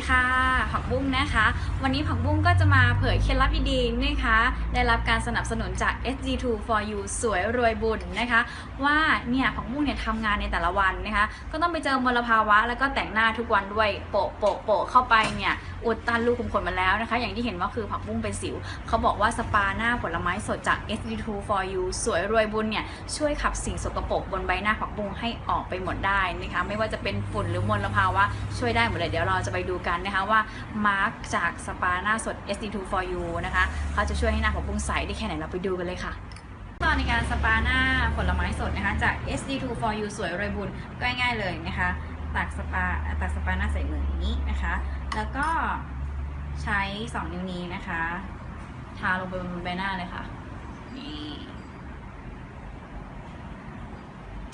ดีค่ะ ผักบุ้งนะคะ วันนี้ผักบุ้งก็จะมาเผยเคล็ดลับดีๆนะคะ ได้รับการสนับสนุนจาก SG2 for you สวยรวยบุญนะคะ ว่าเนี่ยผักบุ้งเนี่ยทำงานในแต่ละวันนะคะ ก็ต้องไปเจอมลภาวะ แล้วก็แต่งหน้าทุกวันด้วยโปะโปะโปะเข้าไปเนี่ยอุดตันรูขุมขนมาแล้วนะคะ อย่างที่เห็นว่าคือผักบุ้งเป็นสิว เขาบอกว่าสปาหน้าผลไม้สดจาก SG2 for you สวยรวยบุญเนี่ยช่วยขับสิ่งสกปรกบนใบหน้าผักบุ้งให้ออกไปหมดได้นะคะ ไม่ว่าจะเป็นฝุ่นหรือมลภาวะช่วยได้หมดเลยเดี๋ยวเราจะไปดูกันนะคะว่ามาร์กจากสปาหน้าสด SD2 for you นะคะเขาจะช่วยให้หน้าผักบุ้งใสได้แค่ไหนเราไปดูกันเลยค่ะตอนในการสปาหน้าผลไม้สดนะคะจาก SD2 for you สวยรวยบุญก็ง่ายๆเลยนะคะตักสปาตักสปาหน้าใส่มืออย่างนี้นะคะ แล้วก็ใช้ 2 นิ้วนี้นะคะทาลงไปบนใบหน้าเลยค่ะนี่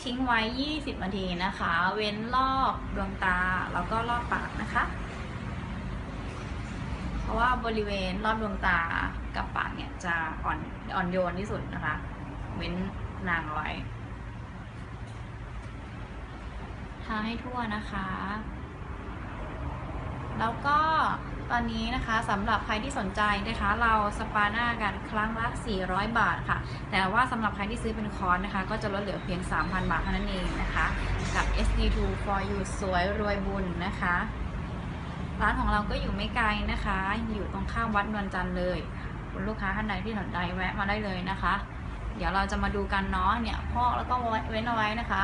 ทิ้งไว้ 20 นาทีนะคะ เว้นรอบดวงตา แล้วก็รอบปากนะคะ เพราะว่าบริเวณรอบดวงตากับปากเนี่ยจะอ่อนอ่อนโยนที่สุดนะคะ เว้นนางเอาไว้ทาให้ทั่วนะคะ แล้วก็ตอนนี้นะคะสำหรับใครที่สนใจนะคะ เราสปาหน้ากันครั้งละ 400 บาทค่ะ แต่ว่าสำหรับใครที่ซื้อเป็นคอร์สนะคะ ก็จะลดเหลือเพียง 3,000 บาทเท่านั้นเองนะคะ กับ SD2 for you สวยรวยบุญนะคะ ร้านของเราก็อยู่ไม่ไกลนะคะ อยู่ตรงข้ามวัดนวลจันทร์เลย คุณลูกค้าท่านใดที่สนใจแวะมาได้เลยนะคะ เดี๋ยวเราจะมาดูกันเนาะเนี่ยพอกแล้วก็เว้นเอาไว้นะคะ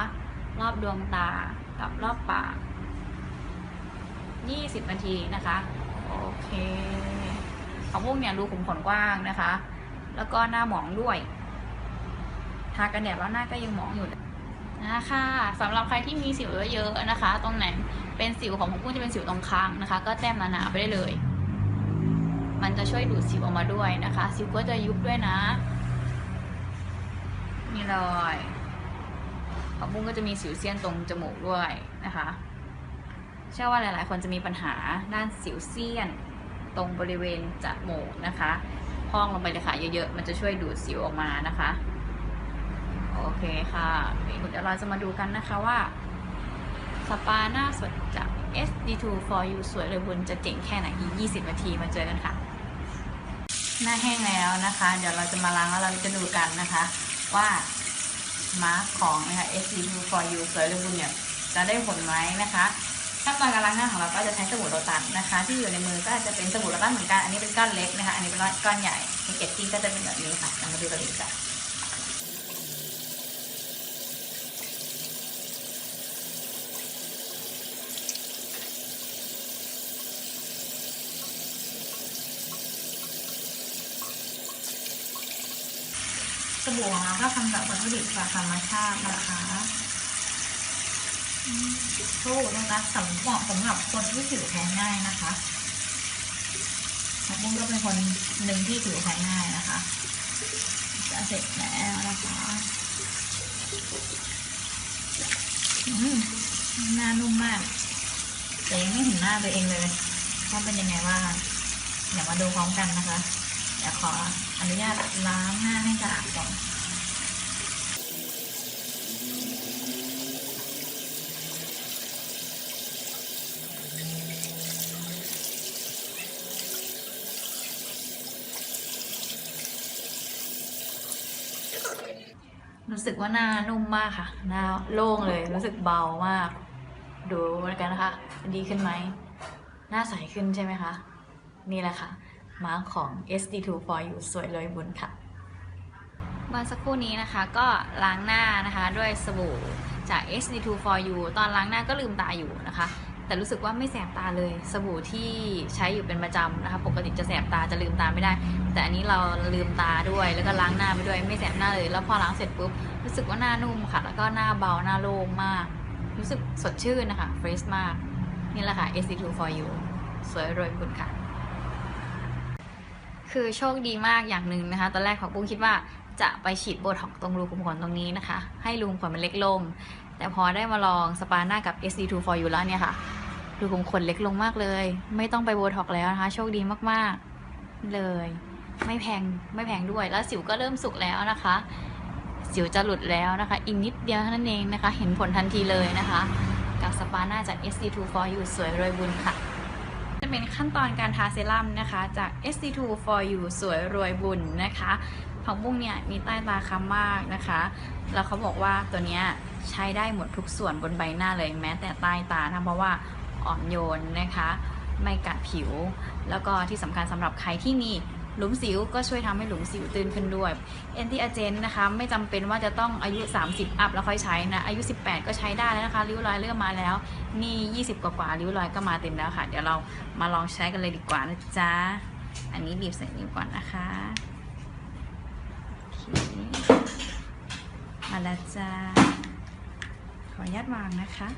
รอบดวงตากับรอบปาก20นาทีนะคะ โอเคของพวกเนี่ยรูขุมขนกว้างนะคะ แล้วก็หน้าหมองด้วย ทากันแดดแล้วหน้าก็ยังหมองอยู่ นะคะสำหรับใครที่มีสิวเยอะๆนะคะ ตรงไหนเป็นสิวของผมกุ้งจะเป็นสิวตรงค้างนะคะ ก็แต้มหนาๆไปได้เลย มันจะช่วยดูดสิวออกมาด้วยนะคะ สิวก็จะยุบด้วยนะนี่เลยของบุ้งก็จะมีสิวเซียนตรงจมูกด้วยนะคะ เชื่อว่าหลายๆ คนจะมีปัญหาด้านสิวเซียนตรงบริเวณจมูกนะคะ พองลงไปเลยค่ะเยอะๆ มันจะช่วยดูดสิวออกมานะคะ เคค่ะเดี๋ยวเราจะมาดูกันนะคะว่า สปาหน้าสดจาก SD2 for you สวยเลยบุญจะเจ๋งแค่ไหนอีก20 นาทีมาเจอกันค่ะ หน้าแห้งแล้วนะคะ เดี๋ยวเราจะมาล้างแล้วเราจะดูกันนะคะ ว่ามาร์กของนะคะ SD2 for you สวยเลยบุญเนี่ยจะได้ผลไหมนะคะขั้นตอนการล้างหน้าของเราก็จะใช้สบู่โรตัสนะคะ ที่อยู่ในมือก็จะเป็นสบู่โรตัสเหมือนกัน อันนี้เป็นก้อนเล็กนะคะ อันนี้เป็นก้อนใหญ่ในเก็ตติ้งก็จะเป็นแบบนี้ค่ะ เรามาดูกันเลยจ้ะ บู่ของเราก็ทำจากวัตถุดิบจากธรรมชาตินะคะสบู่นะคะสำเหมาะสำหรับคนที่ผิวแพ้ง่ายนะคะบุ้งก็เป็นคนหนึ่งที่ผิวแพ้ง่ายนะคะจะเสร็จแล้วนะคะหน้านุ่มมาก แต่ยังไม่เห็นหน้าตัวเองเลยว่าเป็นยังไงบ้างเดี๋ยวมาดูพร้อมกันนะคะ เดี๋ยวขออนุญาตล้างหน้าให้สะอาดก่อนรู้สึกว่าหน้านุ่มมากค่ะ หน้าโล่งเลย รู้สึกเบามาก ดูกันนะคะ ดีขึ้นไหม หน้าใสขึ้นใช่ไหมคะ นี่แหละค่ะ มาร์คของ SD2 for you สวยเลยบุญค่ะ เมื่อสักครู่นี้นะคะก็ล้างหน้านะคะด้วยสบู่จาก SD2 for you ตอนล้างหน้าก็ลืมตาอยู่นะคะ แต่รู้สึกว่าไม่แสบตาเลย สบู่ที่ใช้อยู่เป็นประจำนะคะ ปกติจะแสบตาจะลืมตาไม่ได้ แต่อันนี้เราลืมตาด้วย แล้วก็ล้างหน้าไปด้วยไม่แสบหน้าเลย แล้วพอล้างเสร็จปุ๊บรู้สึกว่าหน้านุ่มค่ะ แล้วก็หน้าเบาหน้าโล่งมาก รู้สึกสดชื่นนะคะเฟรชมาก นี่แหละค่ะ SD2 for you สวยรวยบุญค่ะ คือโชคดีมากอย่างหนึ่งนะคะ ตอนแรกของปุ้งคิดว่าจะไปฉีดโบท็อกตรงรูขุมขนตรงนี้นะคะ ให้รูขุมขนมันเล็กลง แต่พอได้มาลองสปาหน้ากับ SD2 for you แล้วเนี่ยค่ะรูขุมขนเล็กลงมากเลย ไม่ต้องไปโบท็อกแล้วนะคะ โชคดีมากๆเลย ไม่แพงไม่แพงด้วยแล้วสิวก็เริ่มสุกแล้วนะคะ สิวจะหลุดแล้วนะคะ อีกนิดเดียวเท่านั้นเองนะคะ เห็นผลทันทีเลยนะคะ กับสปาหน้าจาก SD2 for you สวยรวยบุญค่ะ เป็นขั้นตอนการทาเซรั่มนะคะ จาก SC2 for you สวยรวยบุญนะคะผักบุ้งเนี่ยมีใต้ตาค้ำมากนะคะ แล้วเขาบอกว่าตัวเนี้ยใช้ได้หมดทุกส่วนบนใบหน้าเลยแม้แต่ใต้ตานะเพราะว่าอ่อนโยนนะคะ ไม่กัดผิว แล้วก็ที่สำคัญสำหรับใครที่มี หลุมสิวก็ช่วยทำให้หลุมสิวตื้นขึ้นด้วยแอนตี้อ g เจนนะคะไม่จำเป็นว่าจะต้องอายุ 30 อัพแล้วค่อยใช้นะอายุ 18 ก็ใช้ได้แล้วนะคะริ้วรอยเริ่มมาแล้ว นี่ 20 กว่าๆริ้วรอยก็มาเต็มแล้วค่ะ เดี๋ยวเรามาลองใช้กันเลยดีกว่านะจ๊ะอันนี้บีบใส่นิ้วก่อนนะคะโอเคมาแล้วจ้าขออนุญาตวางนะคะ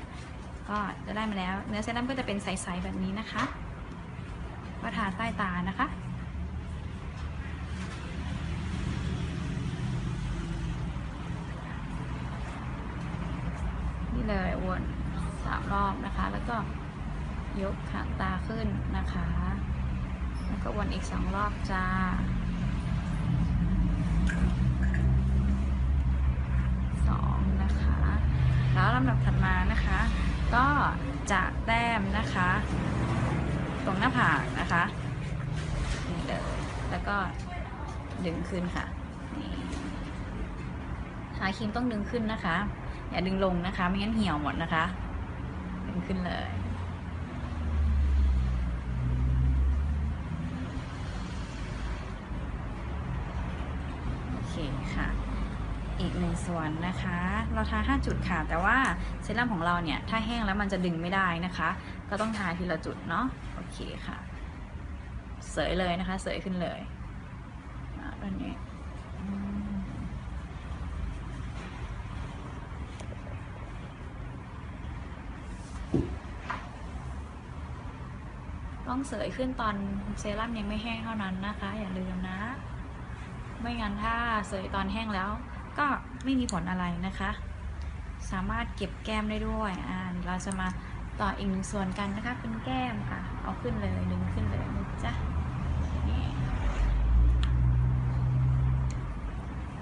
ก็จะได้มาแล้ว เนื้อเซรั่มก็จะเป็นใสๆแบบนี้นะคะ ก็ทาใต้ตานะคะ เลยวนสามรอบนะคะ แล้วก็ยกหางตาขึ้นนะคะ แล้วก็วนอีกสองรอบจ้าสองนะคะ แล้วลำดับถัดมานะคะ ก็จากแต้มนะคะ ตรงหน้าผากนะคะนี่เลยแล้วก็ดึงขึ้นค่ะนี่ทาครีมต้องดึงขึ้นนะคะ อย่าดึงลงนะคะ ไม่งั้นเหี่ยวหมดนะคะ ดึงขึ้นเลยโอเคค่ะ อีกหนึ่งส่วนนะคะ เราทา 5 จุดค่ะ แต่ว่าเซรั่มของเราเนี่ย ถ้าแห้งแล้วมันจะดึงไม่ได้นะคะ ก็ต้องทาทีละจุดเนาะโอเคค่ะ เสยเลยนะคะ เสยขึ้นเลยอ่าตอนนี้ ต้องเสยขึ้นตอนเซรั่มยังไม่แห้งเท่านั้นนะคะ อย่าลืมนะ ไม่งั้นถ้าเสยตอนแห้งแล้ว ก็ไม่มีผลอะไรนะคะ สามารถเก็บแก้มได้ด้วยอ่าเราจะมาต่ออีกหนึ่งส่วนกันนะคะเป็นแก้มค่ะ เอาขึ้นเลยดึงขึ้นเลยนะจ๊ะนี่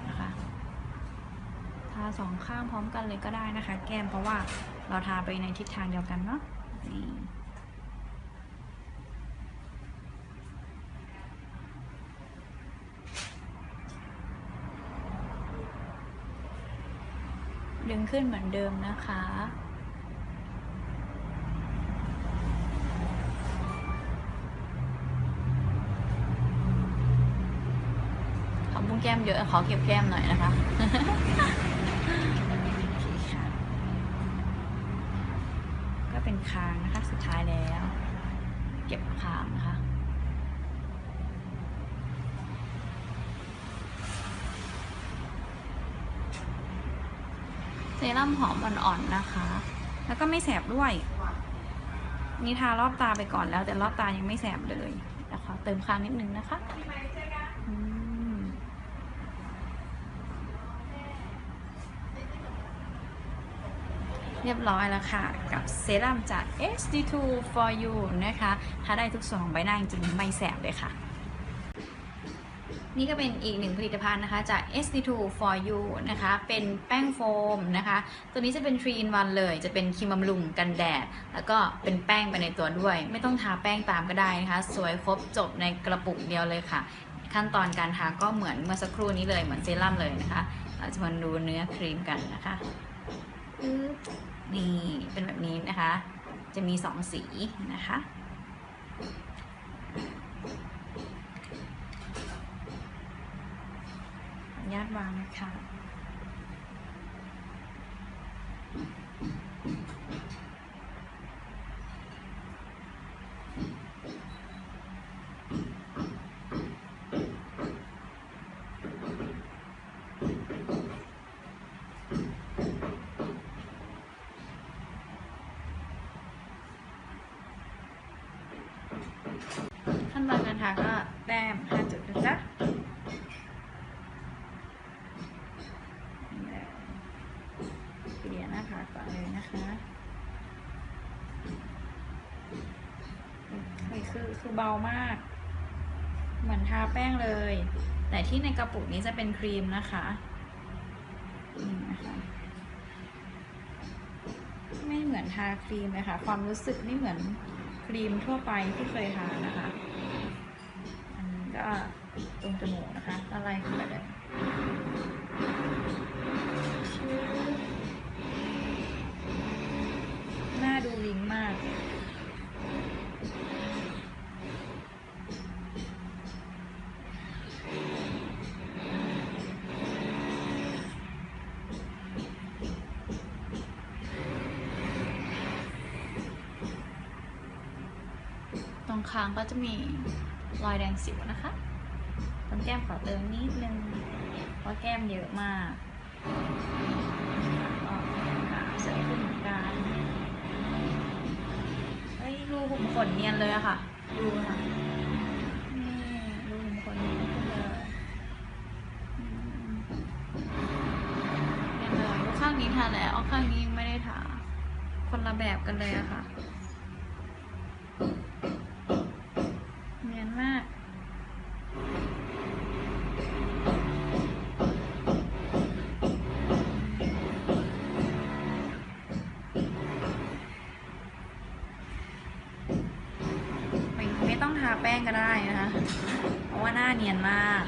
นะคะทาสองข้างพร้อมกันเลยก็ได้นะคะ แก้มเพราะว่าเราทาไปในทิศทางเดียวกันเนาะนี่ ดึงขึ้นเหมือนเดิมนะคะ ขอบุ้งแก้มเยอะ ขอเก็บแก้มหน่อยนะคะก็เป็นคางนะคะ สุดท้ายแล้ว เก็บคางนะคะ รั่มหอมอ่อนๆนะคะ แล้วก็ไม่แสบด้วย นี่ทารอบตาไปก่อนแล้ว แต่รอบตายังไม่แสบเลยนะคะเติมคางนิดนึงนะคะเรียบร้อยแล้วค่ะ กับเซรั่มจาก SD2 for you นะคะถ้าได้ทุกส่วนของใบหน้าจริงๆไม่แสบเลยค่ะ นี่ก็เป็นอีกหนึ่งผลิตภัณฑ์นะคะ จาก SD2 for you นะคะ เป็นแป้งโฟมนะคะ ตัวนี้จะเป็น3 in 1เลย จะเป็นครีมบำรุงกันแดด แล้วก็เป็นแป้งไปในตัวด้วย ไม่ต้องทาแป้งตามก็ได้นะคะ สวยครบจบในกระปุกเดียวเลยค่ะ ขั้นตอนการทาก็เหมือนเมื่อสักครู่นี้เลย เหมือนเซรั่มเลยนะคะ เราจะมาดูเนื้อครีมกันนะคะ นี่เป็นแบบนี้นะคะ จะมี 2 สีนะคะ อนุญาตวางนะคะขั้นตอนการทาก็แต้ม5จุดนะจ๊ะ เกลี่ยหน้าผากก่อนเลยนะคะคือคือคือเบามาก เหมือนทาแป้งเลย แต่ที่ใน กระปุกนี้จะเป็นครีมนะคะไม่เหมือนทาครีมเลยค่ะ ความรู้สึกไม่เหมือนครีมทั่วไปที่เคยทานนะคะ อันนี้ก็ตรงจมูกนะคะละลายขึ้นไปเลยชื้อหน้าดูวิงมาก ตร งคางก็จะมีรอยแดงสิวนะคะตรงแก้มขอเติมนิดนึง เพราะแก้มเยอะมากสวยขึ้นเหมือนกันเฮ้ยรูขุมขนเนียนเลยอะค่ะ ดูค่ะนี่รูขุมขนเนียนเลยเนียนเลยข้างนี้ทาแล้วข้างนี้ไม่ได้ทาคนละแบบกันเลยอะค่ะ ก็ได้นะคะเพราะว่าหน้าเนียนมาก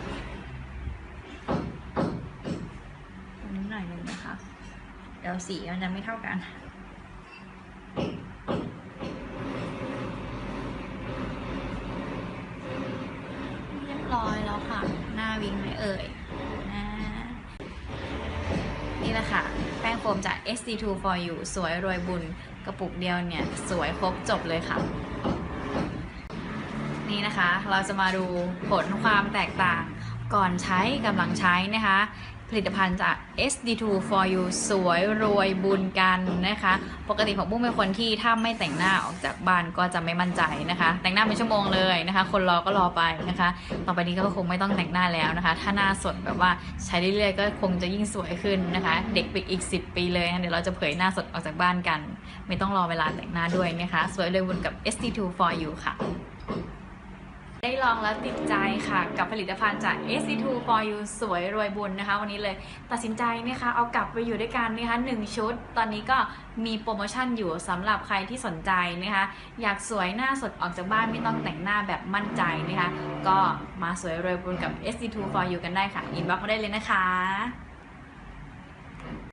ตรงนี้หน่อยหนึ่งนะคะ เดี๋ยวสีมันจะไม่เท่ากันเรียบร้อยแล้วค่ะ หน้าวิงไหมเอ่ยนะนี่แหละค่ะ แป้งโฟมจาก SD2 for you สวยรวยบุญกระปุกเดียวเนี่ย สวยครบจบเลยค่ะ นะคะ เราจะมาดูผลความแตกต่างก่อนใช้กำลังใช้นะคะ ผลิตภัณฑ์จาก SD2 for you สวยรวยบุญกันนะคะ ปกติของบุ้งเป็นคนที่ถ้าไม่แต่งหน้าออกจากบ้านก็จะไม่มั่นใจนะคะ แต่งหน้าเป็นชั่วโมงเลยนะคะ คนรอก็รอไปนะคะ ต่อไปนี้ก็คงไม่ต้องแต่งหน้าแล้วนะคะ ถ้าหน้าสดแบบว่าใช้เรื่อยๆก็คงจะยิ่งสวยขึ้นนะคะ เด็กไปอีก 10 ปีเลยนะเดี๋ยวเราจะเผยหน้าสดออกจากบ้านกัน ไม่ต้องรอเวลาแต่งหน้าด้วยนะคะ สวยรวยบุญกับ SD2 for you ค่ะ ได้ลองแล้วติดใจค่ะ กับผลิตภัณฑ์จาก SC2 for you สวยรวยบุญนะคะ วันนี้เลยตัดสินใจนะคะเอากลับไปอยู่ด้วยกันนะคะหนึ่งชุด ตอนนี้ก็มีโปรโมชั่นอยู่สำหรับใครที่สนใจนะคะ อยากสวยหน้าสดออกจากบ้านไม่ต้องแต่งหน้าแบบมั่นใจนะคะ ก็มาสวยรวยบุญกับ SC2 for you กันได้ค่ะ อินบ็อกมาได้เลยนะคะ